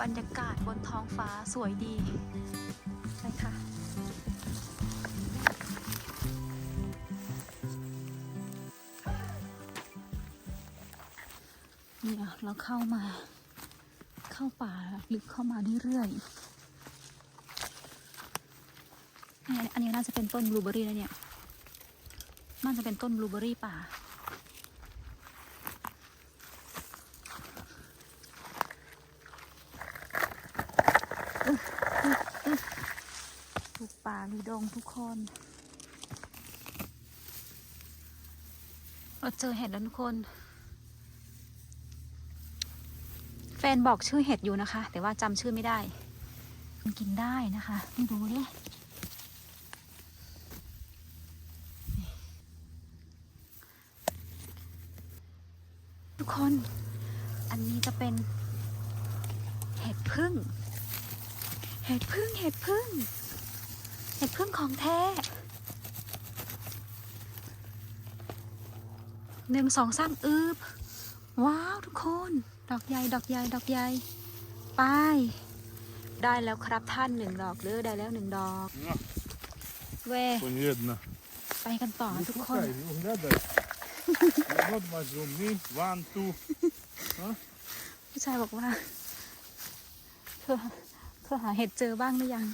บรรยากาศบนท้องฟ้าสวยดีใช่ค่ะเนี่ยเราเข้ามา เข้าป่าลึกเข้ามาเรื่อยๆอันนี้น่าจะเป็นต้นบลูเบอรี่นะเนี่ย น่าจะเป็นต้นบลูเบอรี่ป่าาหรือดงทุกคนเราเจอเห็ดแล้วทุกคน แฟนบอกชื่อเห็ดอยู่นะคะ แต่ว่าจำชื่อไม่ได้ มันกินได้นะคะไม่รู้เลยทุกคน อันนี้จะเป็นเห็ดพึ่ง เห็ดพึ่ง เห็ดพึ่ง เห็ดพึ่งของแท้หนึ่งสองสามอึบว้าวทุกคน ดอกใหญ่ดอกใหญ่ดอกใหญ่ไปได้แล้วครับท่านหนึ่งดอกเลยได้แล้วหนึ่งดอก Ja, เว kon jedna. ไปกันต่อทุกคน Sluchaj, ogledaj. Odmah zoom, mi, one, two. ผู้ชายบอกว่าเธอเธอหาเห็ดเจอบ้างหรือยัง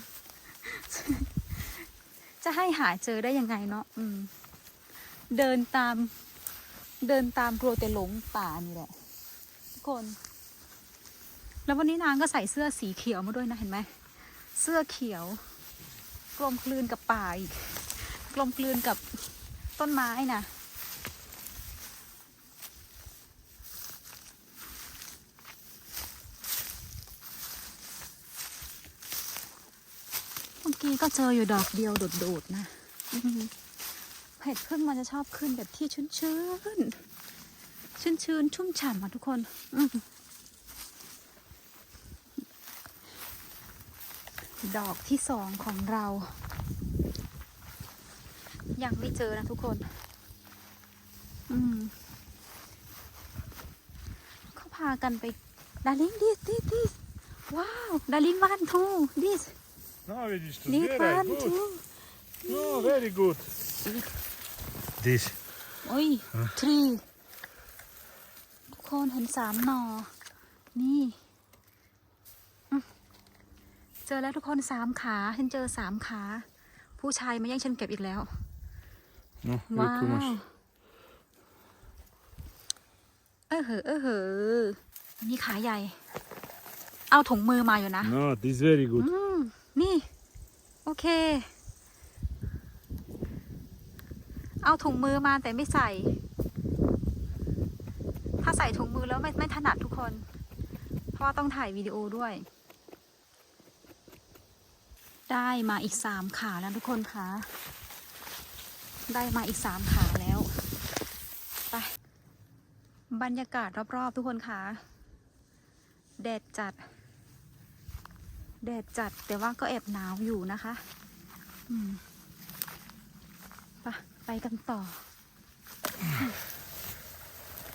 จะให้หาเจอได้ยังไงเนาะอืม เดินตาม เดินตามกลัวแต่หลงป่านี่แหละทุกคน แล้ววันนี้นางก็ใส่เสื้อสีเขียวมาด้วยนะเห็นไหมเสื้อเขียว กลมกลืนกับป่าอีก กลมกลืนกับต้นไม้นะ เมื่อกี้ก็เจออยู่ดอกเดียวโดดๆนะอืมเห็ดพึ่งมันจะชอบขึ้นแบบที่ชื้นชื้นชื้นชื้นๆชุ่มฉ่ำอะทุกคนอืมดอกที่สองของเรา ยังไม่เจอนะทุกคน อืมเขาพากันไปดาริงดิสดิสดิสว้าวดาริงวันทูดิส No, vidiš to, Need zbieraj, one, good. two. No, very good. This. โอ้ยทรีทุกคนเห็นสามหนอ นี่อืมเจอแล้วทุกคนสามขาฉันเจอสามขา ผู้ชายมาแย่งฉันเก็บอีกแล้ว No, ว้า tu ว imaš. เออเหอะเออเหอะมีขาใหญ่ เอาถุงมือมาอยู่นะ No, this very good. อืม นี่ โอเค เอาถุงมือมาแต่ไม่ใส่ ถ้าใส่ถุงมือแล้วไม่ไม่ถนัดทุกคน เพราะว่าต้องถ่ายวิดีโอด้วย ได้มาอีกสามขาแล้วทุกคนคะได้มาอีกสามขาแล้ว ไป บรรยากาศรอบ ๆ ทุกคนคะแดดจัด แดดจัดแต่ว่าก็แอบหนาวอยู่นะคะ อืมไปไปกันต่อ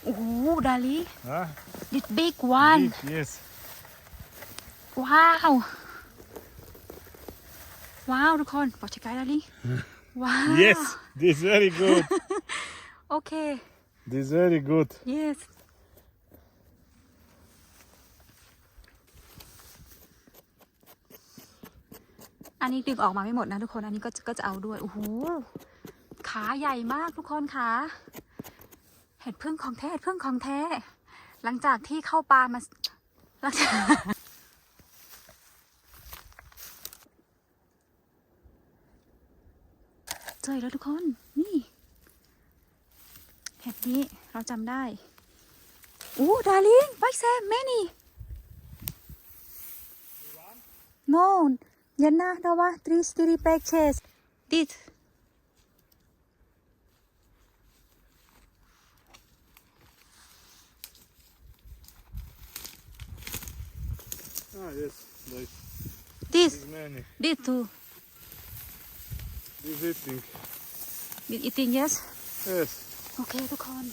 โอ้โหดาลี Ah, this big one big, yes. ว้าว ว้าวทุกคนบอกชิกายดาลีว้าว Yes, this very good. โอเค this very good. yes อันนี้ดึงออกมาไม่หมดนะทุกคน อันนี้ก็จะก็จะเอาด้วย โอ้โห ขาใหญ่มากทุกคนค่ะเห็ดพึ่งของแท้เห็ดพึ่งของแท้ หลังจากที่เข้าปลามาหลังจากเจอแล้วทุกคน นี่ เห็ดนี้เราจำได้ อู้ดาริงไปแซมแม่นี่ No, jedna, dva, tři, čtyři, pět, šest. Dit. Ah, yes, like This, this many. dit too. This eating. Dit eating, yes? Yes. โอเคทุกคน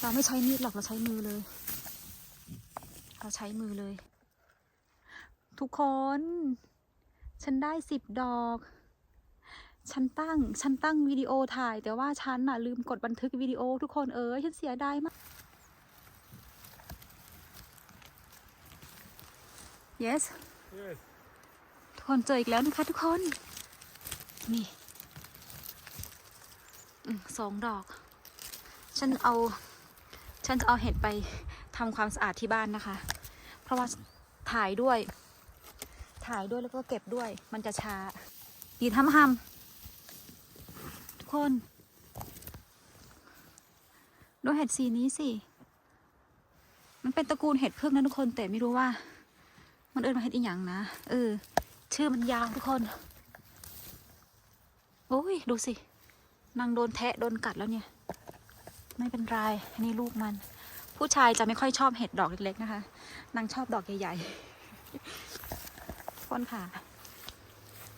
เราไม่ใช้มีดหรอก เราใช้มือเลย เราใช้มือเลย ทุกคน ฉันได้สิบดอก ฉันตั้ง ฉันตั้งวิดีโอถ่าย แต่ว่าฉันน่ะลืมกดบันทึกวิดีโอ ทุกคนเออฉันเสียดายมาก yes Yes. ทุกคนเจออีกแล้วนะคะทุกคน นี่อมสองดอก ฉันเอา ฉันจะเอาเห็ดไปทำความสะอาดที่บ้านนะคะ เพราะว่าถ่ายด้วย ถ่ายด้วยแล้วก็เก็บด้วย มันจะช้า ดีทำทำทุกคน ดูเห็ดสีนี้สิ มันเป็นตระกูลเห็ดเพึ่งนะทุกคน แต่ไม่รู้ว่า มันเอิ้นมาเห็ดอีหยังนะ เออ ชื่อมันยาวทุกคน โอ้ย ดูสิ นางโดนแทะโดนกัดแล้วเนี่ย ไม่เป็นไร อันนี้ลูกมัน ผู้ชายจะไม่ค่อยชอบเห็ดดอกเล็กๆนะคะ นางชอบดอกใหญ่ๆ คนค่ะ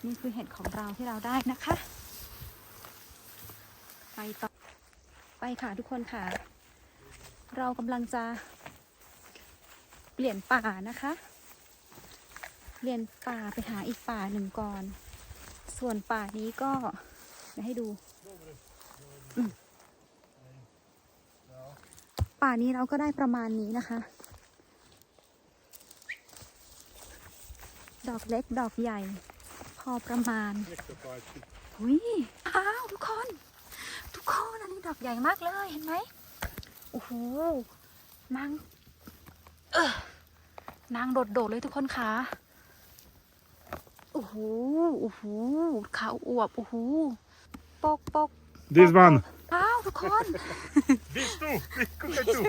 นี่คือเห็ดของเราที่เราได้นะคะ ไปต่อไปค่ะทุกคนค่ะ เรากำลังจะเปลี่ยนป่านะคะเปลี่ยนป่าไปหาอีกป่าหนึ่งก่อน ส่วนป่านี้ก็เดี๋ยวให้ดู ป่านี้เราก็ได้ประมาณนี้นะคะ ดอกเล็กดอกใหญ่ พอประมาณ Nekto pači. หุยอ้าวทุกคน ทุกคนอันนี้ดอกใหญ่มากเลยเห็นไหมโอ้โหนางเออนางโดดๆเลยทุกคนค่ะโอ้โหโอ้โหขาวอวบโอ้โหปกปก This one. อ้าวทุกคน This too. Look at you.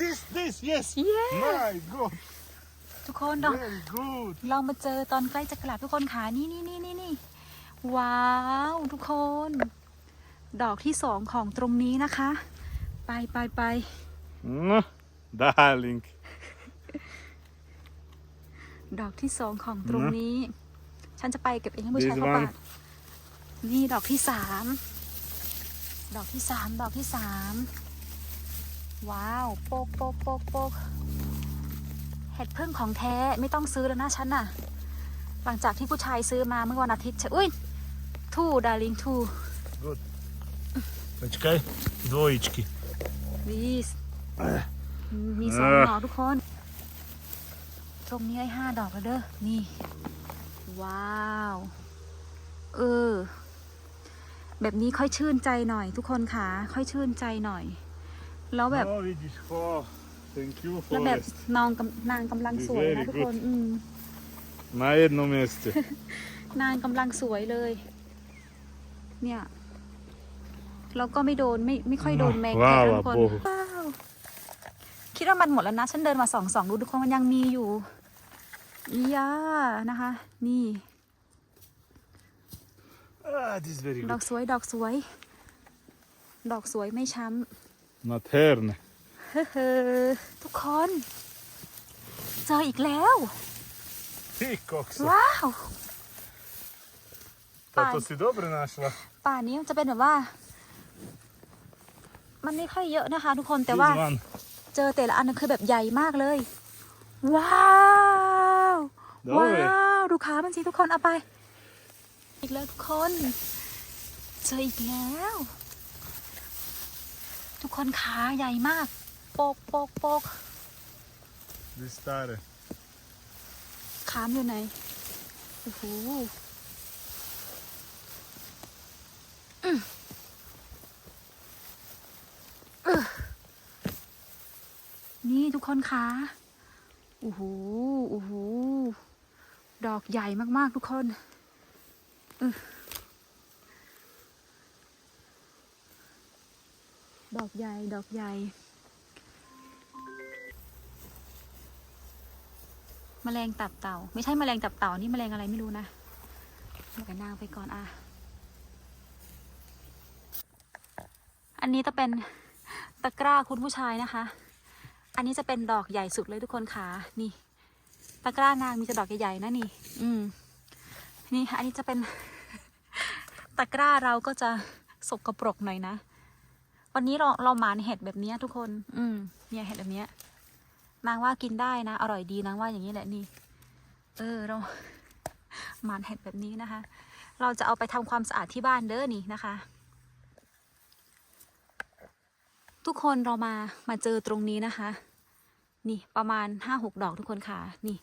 This, this, yes. Yeah. My God. ทุกคนเรา Very good. เรามาเจอตอนใกล้จะกลับทุกคนค่ะนี่นี่นี่นี่นี่ว้าว ทุกคน ดอกที่สองของตรงนี้นะคะ ไปไปไป No. Darling. ดอกที่สองของตรงนี้ ฉันจะไปเก็บเองให้ผู้ชาย This เขา one ปาดนี่ดอกที่สามดอกที่สามดอกที่สามว้าว โปกโปกโปกโปก เห็ดพึ่งของแท้ไม่ต้องซื้อแล้วนะฉันน่ะ หลังจากที่ผู้ชายซื้อมาเมื่อวันอาทิตย์ฉันอุ้ยทูดาริงทู Good. Počkaj. Dvojički. วีสมีสองเออดอกทุกคน ตรงนี้ได้ห้าดอกแล้วเด้อ นี่ ว้าว เออ แบบนี้ค่อยชื่นใจหน่อยทุกคนค่ะ ค่อยชื่นใจหน่อย แล้วแบบ Oh, vidiš. Oh, thank you แล้วแบบ Forest. นองกำนางกำลังสวยนะ Very ทุกคน good อืม Na jednom mjestu. นางกำลังสวยเลย เนี่ย แล้วก็ไม่โดนไม่ไม่ค่อยโดนแมงแคว้าวทุกคนโอ้โหว้าวคิดว่ามันหมดแล้วนะ ฉันเดินมาสองสองดูทุกคนมันยังมีอยู่อียานะคะ นี่ Ah, this is very ดอก good. สวยดอกสวย ดอกสวยไม่ช้ Materne. ำ เฮ้อทุกคน เจออีกแล้ว Ti koksa. ว้าว Pa to si dobro našla. ป่านี้มันจะเป็นแบบว่า มันไม่ค่อยเยอะนะคะ ทุกคนแต่ว่า This one. เจอแต่ละอันคือแบบใหญ่มากเลย ว้าว Dobro. ว้าวดูขามันสิทุกคนเอาไป อีกแล้วทุกคน เจออีกแล้ว ทุกคนขาใหญ่มากโปกโปกโปก This stare. ขามอยู่ไหน โอ้โหอืมเออนี่ทุกคนคะ โอ้โห โอ้โห ดอกใหญ่มากๆทุกคนเออดอกใหญ่ ดอกใหญ่ แมลงตับเต่า ไม่ใช่แมลงตับเต่านี่แมลงอะไรไม่รู้นะปล่อยวนางไปก่อนอะ อันนี้จะเป็นตะกร้าคุณผู้ชายนะคะ อันนี้จะเป็นดอกใหญ่สุดเลยทุกคนค่ะนี่ ตะกร้านางมีแต่ดอกใหญ่ๆนะนี่ อืม นี่อันนี้จะเป็น ตะกร้าเราก็จะสกปรกหน่อยนะ วันนี้เราเราหมานเห็ดแบบนี้ทุกคน อืม เนี่ยเห็ดแบบนี้ นางว่ากินได้นะ อร่อยดีนางว่าอย่างนี้แหละนี่ เออเราหมานเห็ดแบบนี้นะคะ เราจะเอาไปทำความสะอาดที่บ้านเด้อนี่นะคะ ทุกคนเรามามาเจอตรงนี้นะคะ นี่ประมาณห้าหกดอกทุกคนค่ะ นี่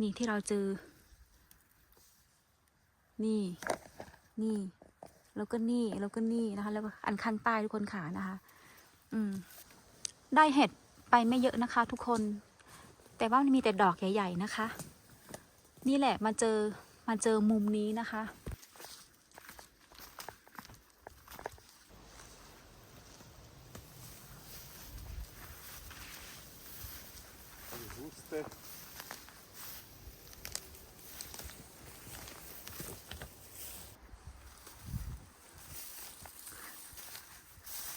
นี่ที่เราเจอ นี่ นี่ แล้วก็นี่ แล้วก็นี่นะคะ แล้วก็อันข้างใต้ทุกคนขานะคะ อืม ได้เห็ดไปไม่เยอะนะคะ ทุกคน แต่ว่ามันมีแต่ดอกใหญ่ ๆนะคะ นี่แหละมาเจอมาเจอมุมนี้นะคะ Huste.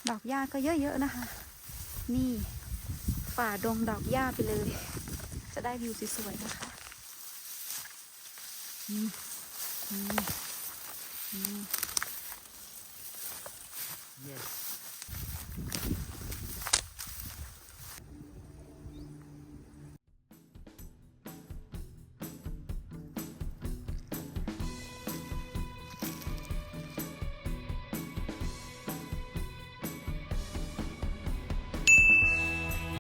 ดอกหญ้าก็ นี่ฝ่าดงดอกหญ้าไปเลย จะได้วิวสวยๆนะคะนี่นี่นี่ Yes.